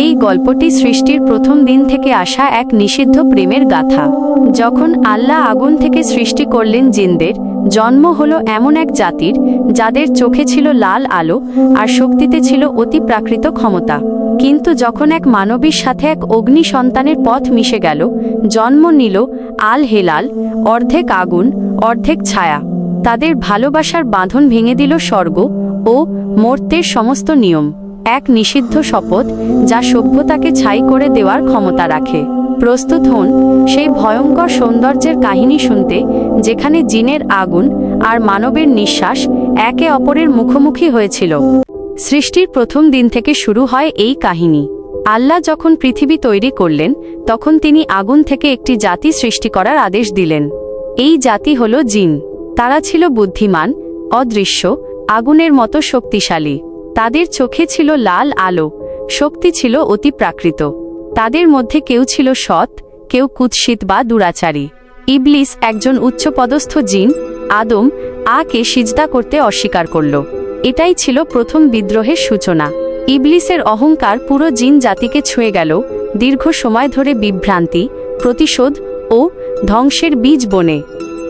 এই গল্পটি সৃষ্টির প্রথম দিন থেকে আসা এক নিষিদ্ধ প্রেমের গাথা। যখন আল্লাহ আগুন থেকে সৃষ্টি করলেন জিনদের, জন্ম হলো এমন এক জাতির, যাদের চোখে ছিল লাল আলো আর শক্তিতে ছিল অতি প্রাকৃত ক্ষমতা। কিন্তু যখন এক মানবীর সাথে এক অগ্নি সন্তানের পথ মিশে গেল, জন্ম নিল আল হেলাল, অর্ধেক আগুন, অর্ধেক ছায়া। তাদের ভালোবাসার বাঁধন ভেঙে দিল স্বর্গ ও মর্তের সমস্ত নিয়ম। এক নিষিদ্ধ শপথ যা সভ্যতাকে ছাই করে দেওয়ার ক্ষমতা রাখে। প্রস্তুত হন সেই ভয়ঙ্কর সৌন্দর্যের কাহিনী শুনতে, যেখানে জিনের আগুন আর মানবের নিঃশ্বাস একে অপরের মুখোমুখি হয়েছিল। সৃষ্টির প্রথম দিন থেকে শুরু হয় এই কাহিনী। আল্লাহ যখন পৃথিবী তৈরি করলেন, তখন তিনি আগুন থেকে একটি জাতি সৃষ্টি করার আদেশ দিলেন। এই জাতি হল জিন। তারা ছিল বুদ্ধিমান, অদৃশ্য, আগুনের মতো শক্তিশালী। তাদের চোখে ছিল লাল আলো, শক্তি ছিল অতি প্রাকৃত। তাদের মধ্যে কেউ ছিল সৎ, কেউ কুৎসিত বা দুরাচারী। ইবলিস একজন উচ্চপদস্থ জিন, আদম, আকে সিজদা করতে অস্বীকার করল। এটাই ছিল প্রথম বিদ্রোহের সূচনা। ইবলিসের অহংকার পুরো জিন জাতিকে ছুঁয়ে গেল, দীর্ঘ সময় ধরে বিভ্রান্তি, প্রতিশোধ ও ধ্বংসের বীজ বনে।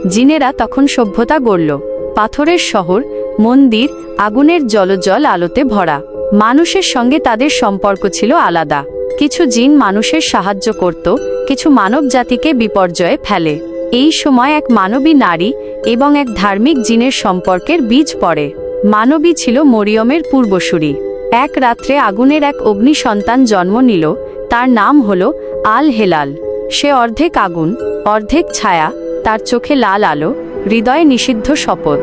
জিনেরা তখন সভ্যতা গড়ল। পাথরের শহর মন্দির আগুনের জলজল আলোতে ভরা। মানুষের সঙ্গে তাদের সম্পর্ক ছিল আলাদা। কিছু জিন মানুষের সাহায্য করত, কিছু মানব জাতিকে বিপর্যয়ে ফেলে। এই সময় এক মানবী নারী এবং এক ধার্মিক জিনের সম্পর্কের বীজ পড়ে। মানবী ছিল মরিয়মের পূর্বসূরি। এক রাত্রে আগুনের এক অগ্নি সন্তান জন্ম নিল, তার নাম হল আল হেলাল সে অর্ধেক আগুন, অর্ধেক ছায়া, তার চোখে লাল আলো, হৃদয়ে নিষিদ্ধ শপথ।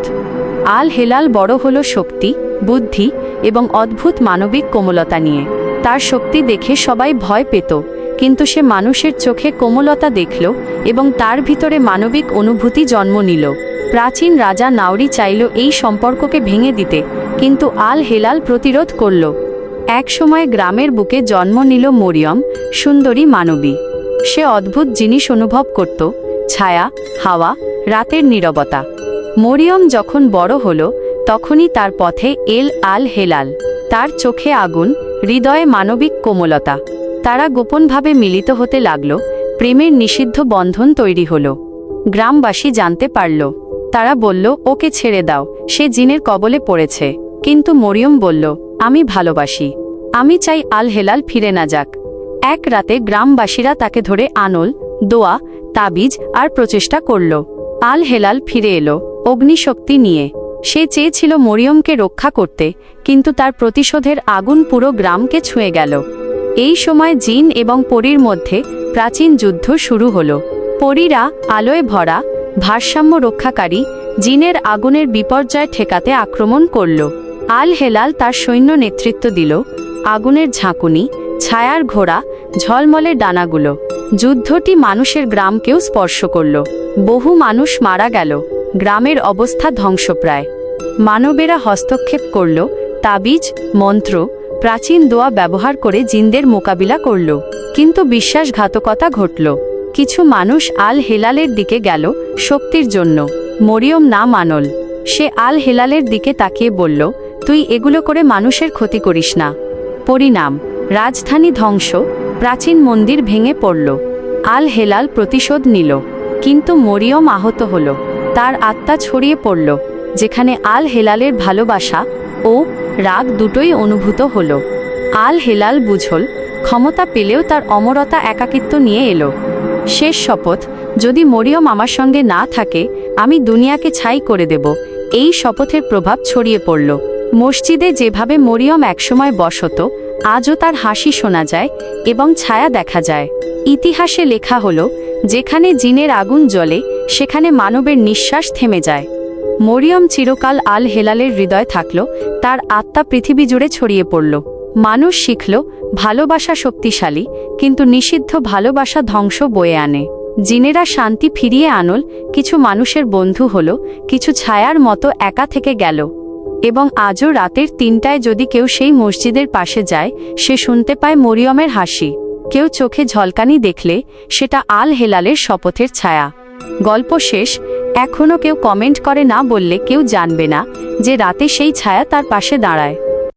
আল হেলাল বড় হল শক্তি, বুদ্ধি এবং অদ্ভুত মানবিক কোমলতা নিয়ে। তার শক্তি দেখে সবাই ভয় পেত, কিন্তু সে মানুষের চোখে কোমলতা দেখল এবং তার ভিতরে মানবিক অনুভূতি জন্ম নিল। প্রাচীন রাজা নাওরি চাইল এই সম্পর্ককে ভেঙে দিতে, কিন্তু আল হেলাল প্রতিরোধ করল। একসময় গ্রামের বুকে জন্ম নিল মরিয়ম, সুন্দরী মানবী। সে অদ্ভুত জিনিস অনুভব করত, ছায়া, হাওয়া, রাতের নীরবতা। মরিয়ম যখন বড় হল, তখনই তার পথে এল আল হেলাল। তার চোখে আগুন, হৃদয়ে মানবিক কোমলতা। তারা গোপনভাবে মিলিত হতে লাগল, প্রেমের নিষিদ্ধ বন্ধন তৈরি হল। গ্রামবাসী জানতে পারল। তারা বলল, ওকে ছেড়ে দাও, সে জিনের কবলে পড়েছে। কিন্তু মরিয়ম বলল, আমি ভালোবাসি। আমি চাই আল হেলাল ফিরে না যাক। এক রাতে গ্রামবাসীরা তাকে ধরে আনল, দোয়া, তাবিজ আর প্রচেষ্টা করল। আল হেলাল ফিরে এলো। অগ্নিশক্তি নিয়ে। সে চেয়েছিল মরিয়মকে রক্ষা করতে, কিন্তু তার প্রতিশোধের আগুন পুরো গ্রামকে ছুঁয়ে গেল। এই সময় জিন এবং পরীর মধ্যে প্রাচীন যুদ্ধ শুরু হল। পরীরা আলোয় ভরা, ভারসাম্য রক্ষাকারী, জিনের আগুনের বিপর্যয় ঠেকাতে আক্রমণ করল। আল হেলাল তার সৈন্য নেতৃত্ব দিল। আগুনের ঝাঁকুনি, ছায়ার ঘোড়া ঝলমলের ডানাগুলো। যুদ্ধটি মানুষের গ্রামকেও স্পর্শ করল। বহু মানুষ মারা গেল। গ্রামের অবস্থা ধ্বংসপ্রায়। মানবেরা হস্তক্ষেপ করল, তাবিজ, মন্ত্র, প্রাচীন দোয়া ব্যবহার করে জিনদের মোকাবিলা করল। কিন্তু বিশ্বাসঘাতকতা ঘটল। কিছু মানুষ আল হেলালের দিকে গেল শক্তির জন্য। মরিয়ম না মানল। সে আল হেলালের দিকে তাকিয়ে বলল, তুই এগুলো করে মানুষের ক্ষতি করিস না। পরিণাম, রাজধানী ধ্বংস, প্রাচীন মন্দির ভেঙে পড়ল। আল হেলাল প্রতিশোধ নিল। কিন্তু মরিয়ম আহত হল। তার আত্মা ছড়িয়ে পড়ল, যেখানে আল হেলালের ভালোবাসা ও রাগ দুটোই অনুভূত হল। আল হেলাল বুঝল, ক্ষমতা পেলেও তার অমরতা একাকিত্ব নিয়ে এলো। শেষ শপথ, যদি মরিয়ম আমার সঙ্গে না থাকে, আমি দুনিয়াকে ছাই করে দেব। এই শপথের প্রভাব ছড়িয়ে পড়ল। মসজিদে যেভাবে মরিয়ম একসময় বসত, আজও তার হাসি শোনা যায় এবং ছায়া দেখা যায়। ইতিহাসে লেখা হলো, যেখানে জিনের আগুন জ্বলে সেখানে মানবের নিঃশ্বাস থেমে যায়। মরিয়ম চিরকাল আল হেলালের হৃদয় থাকল, তার আত্মা পৃথিবী জুড়ে ছড়িয়ে পড়ল। মানুষ শিখল, ভালোবাসা শক্তিশালী, কিন্তু নিষিদ্ধ ভালোবাসা ধ্বংস বয়ে আনে। জিনেরা শান্তি ফিরিয়ে আনল, কিছু মানুষের বন্ধু হল, কিছু ছায়ার মতো একা থেকে গেল। এবং আজও রাতের তিনটায় যদি কেউ সেই মসজিদের পাশে যায়, সে শুনতে পায় মরিয়মের হাসি। কেউ চোখে ঝলকানি দেখলে, সেটা আল হেলালের শপথের ছায়া। গল্প শেষ এখনও কেউ কমেন্ট করে না বললে কেউ জানবে না যে রাতে সেই ছায়া তার পাশে দাঁড়ায়।